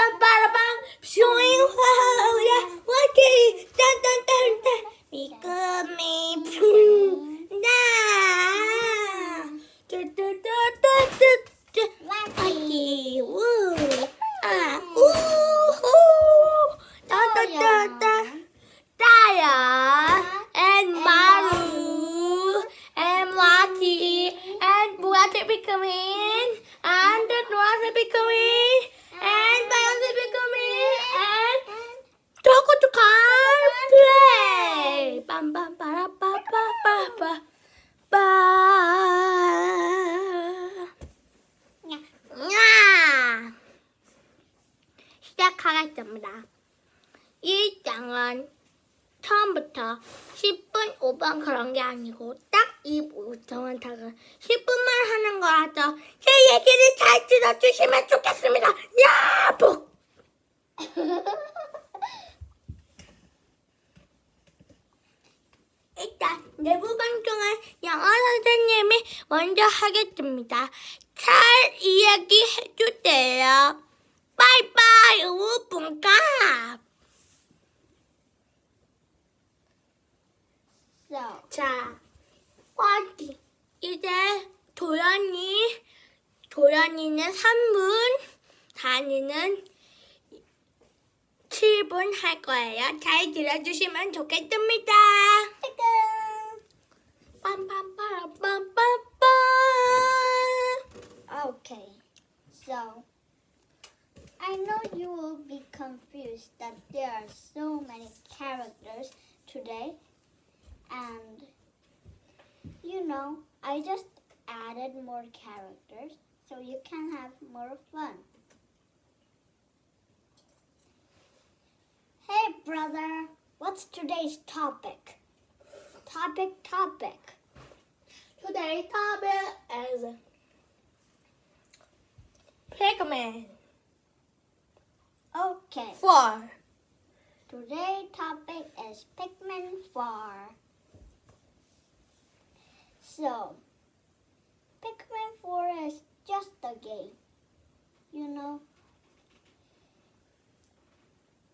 빰빠라빵 슈잉 화우야 와케이 딴딴딴딴 미끄미 붕나 뚜뚜뚜뚜뚜뚜 와케이 우아 우후 따따따따 따야 and 마루 and 와키 and 무아테 비크민 and the 노란색 비크민 and 빨간색 비크민 and 초코초카 플레이 빰빰 빠라빠빠빠빠 야 시작하겠습니다. 이 장은 처음부터 10분, 5분 그런 게 아니고 딱 2분만 타고 10분만 하는 거라서 제 얘기를 잘 들어주시면 좋겠습니다. 야! 복! 일단 내부 방송은 영어 선생님이 먼저 하겠습니다. 잘 이야기해 주세요. 바이바이 우분갑. 자, 어디 이제 도연이 도연이는 3분, 다니는 7분 할 거예요. 잘 들어주시면 좋겠습니다. I just added more characters so you can have more fun. Hey, brother, what's today's topic? Topic, topic. Today's topic is Pigman Okay. 4. Today topic is Pikmin 4. So, Pikmin 4 is just a game, you know.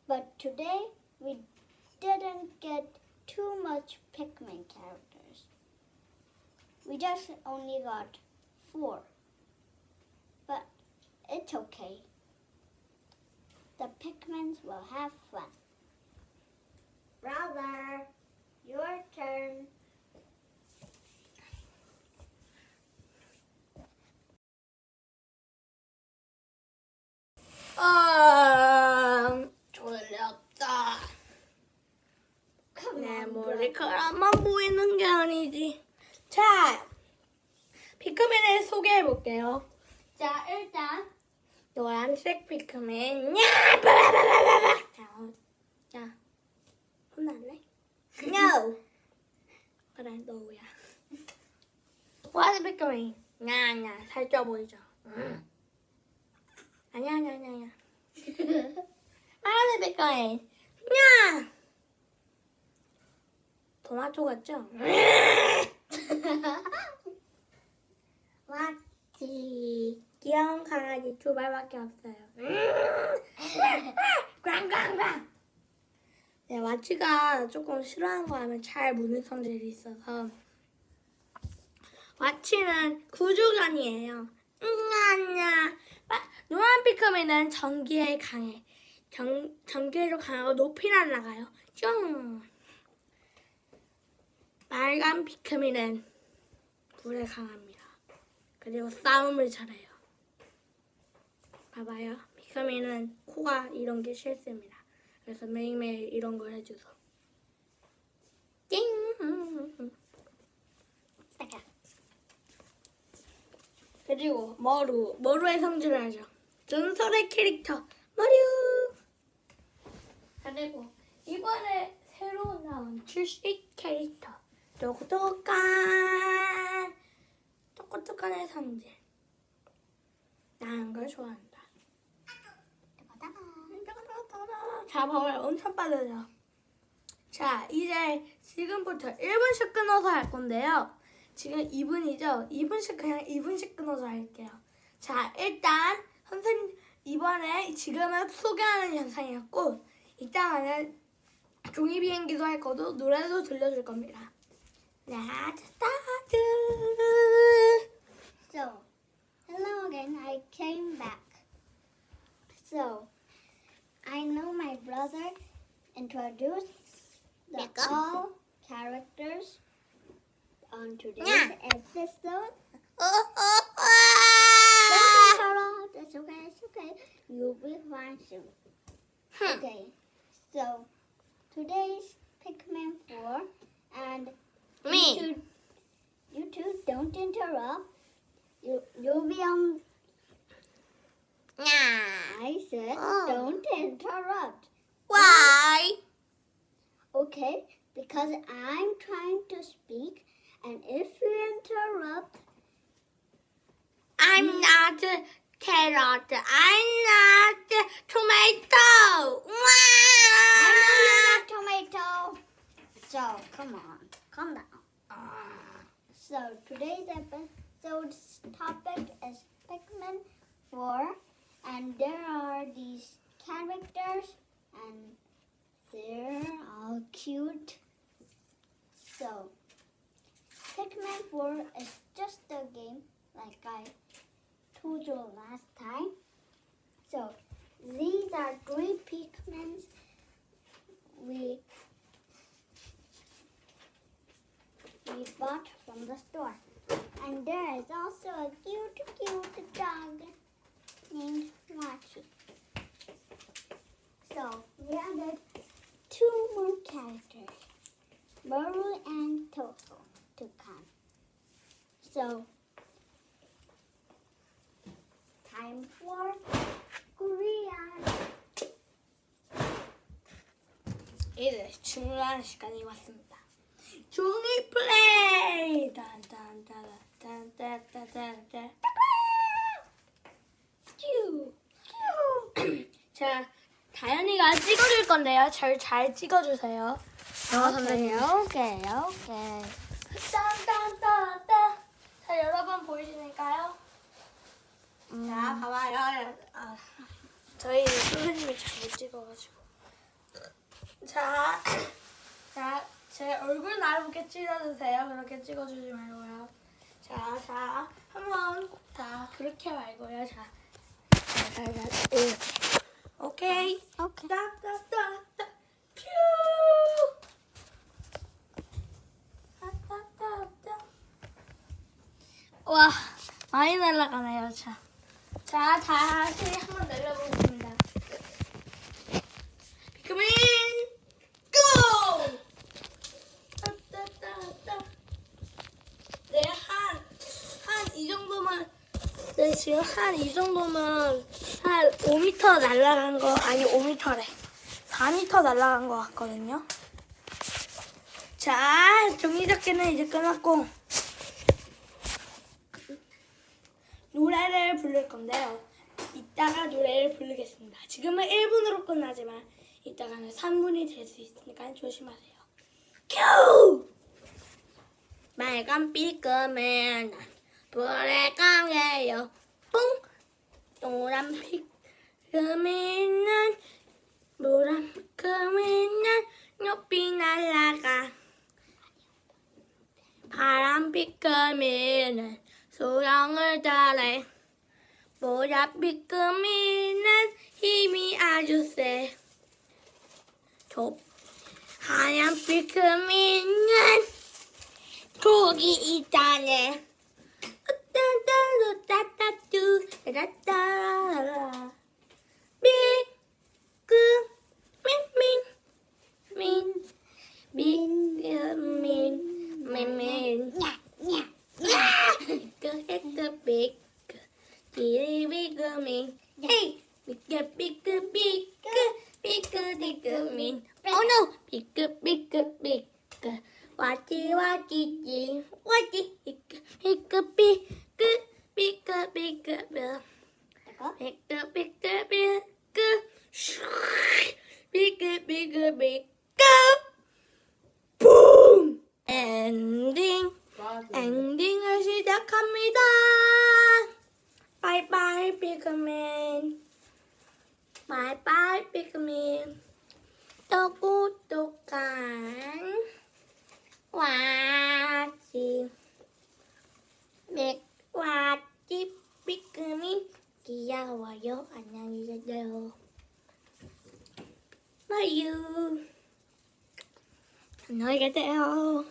But today we didn't get too much Pikmin characters. We just only got 4. But it's okay. The Pikmins will have fun. Brother, your turn. 볼게요. 자, 일단 노란색 피크맨. 야, 바바바바바바. 자, 어, 자, 혼날래? No. 그래, 너야. 노란색 피크맨. 냐, 냐, 살쪄 보이죠? 응. 아니야, 아니야, 아니야, 아니야. 파란색 피크맨. 냐. 토마토 같죠? 귀여운 강아지 두 발밖에 없어요. 꽝꽝꽝. 네, 와치가 조금 싫어하는 거 하면 잘 무는 성질이 있어서 와치는 구조관이에요. 응아냐. 노란 피크맨은 전기에 강해. 전, 전기로 강하고 높이 날아가요. 쫑. 빨간 피크민은 불에 강합니다. 그리고 싸움을 잘해요. 봐봐요. 피크민은 코가 이런 게 싫습니다. 그래서 매일매일 이런 걸 해줘서. 띵! 그리고 머루. 머루의 성질을 알죠. 전설의 캐릭터 머루. 그리고 이번에 새로 나온 출시 캐릭터. 똑똑한 똑똑똑한의 성질 나는 걸 좋아한다 자 봐봐요. 엄청 빠르죠? 자 이제 지금부터 1분씩 끊어서 할 건데요. 지금 2분이죠? 2분씩 그냥 2분씩 끊어서 할게요. 자 일단 선생님 이번 이번에 지금은 소개하는 영상이었고 이따가는 종이 비행기도 할 거고 노래도 들려줄 겁니다. Let's start. So, hello again. I came back. So, I know my brother introduced the all characters on today's Yeah. episode. 어, Don't interrupt. It's okay. It's okay. You'll be fine soon. Hmm. Okay. So, today's Pikmin 4 and you Me. two, you two don't interrupt. You you'll be on. 야. I said Oh. don't interrupt. Why? Okay, because I'm trying to speak, and if you interrupt, I'm not a carrot. I'm not a tomato. I know you're Wow. not tomato. So come on, calm down. So today's episode's topic is Pikmin 4, and there are these characters, and they're all cute. So Pikmin 4 is just a game, like I told you last time. So these are three Pikmins we we bought from the store. And there is also a cute, cute dog named Machi. So we added two more characters, Maru and Toto, to come. So time for Korea. 이제 중요한 시간이 왔습니다. 종이 플레이. 딴딴따라딴딴따따 자, 다현이가 찍어줄 건데요. 잘잘 찍어주세요. 어, 선생님. Okay, okay. 딴딴따따. 자, 여러분 보이시니까요? 음. 자, 봐봐요. 아, 저희 선생님이 잘 못 찍어가지고. 자, 자, 제 얼굴 나름게 찍어주세요. 그렇게 찍어주지 말고요. 자, 자, 한번 다 그렇게 말고요. 자, 자, 자, 자, 이렇게. 오케이. Okay. 따따따따. 퓨. 따따따따. 와, 많이 날아가네요. 자, 자, 다시 한번 날려보겠습니다. 비크민 고! 따따따따. 네, 한, 한 이 정도면, 네, 지금 한 이 정도면 한 5m 날아간 거, 아니 5m래. 4m 날아간 것 같거든요. 자, 종이접기는 이제 끝났고, 노래를 부를 건데요. 이따가 노래를 부르겠습니다. 지금은 1분으로 끝나지만 이따가는 3분이 될 수 있으니까 조심하세요. 큐! 빨간 피크맨 불에 강해요. 뿡! 노란 피크맨은 노란 피크맨은 높이 날아가. 파란 피크맨은 소형을 달해. 보라 피크민은 힘이 아주 세. 조, 하얀 피크민은 독이 있다네. mean. Hey, pick up, pick up, pick up, pick up, pick up, mean. Oh no, pick up, pick up, pick up. Watchy, watchy, watchy, pick up, pick up, pick up, pick up, pick up, pick up, pick up, pick up, pick up, pick up, pick up, boom, and. 바이바이 피크민 또 구독한 와지 맥와지 피크민 귀여워요 안녕히 계세요 바유 안녕히 계세요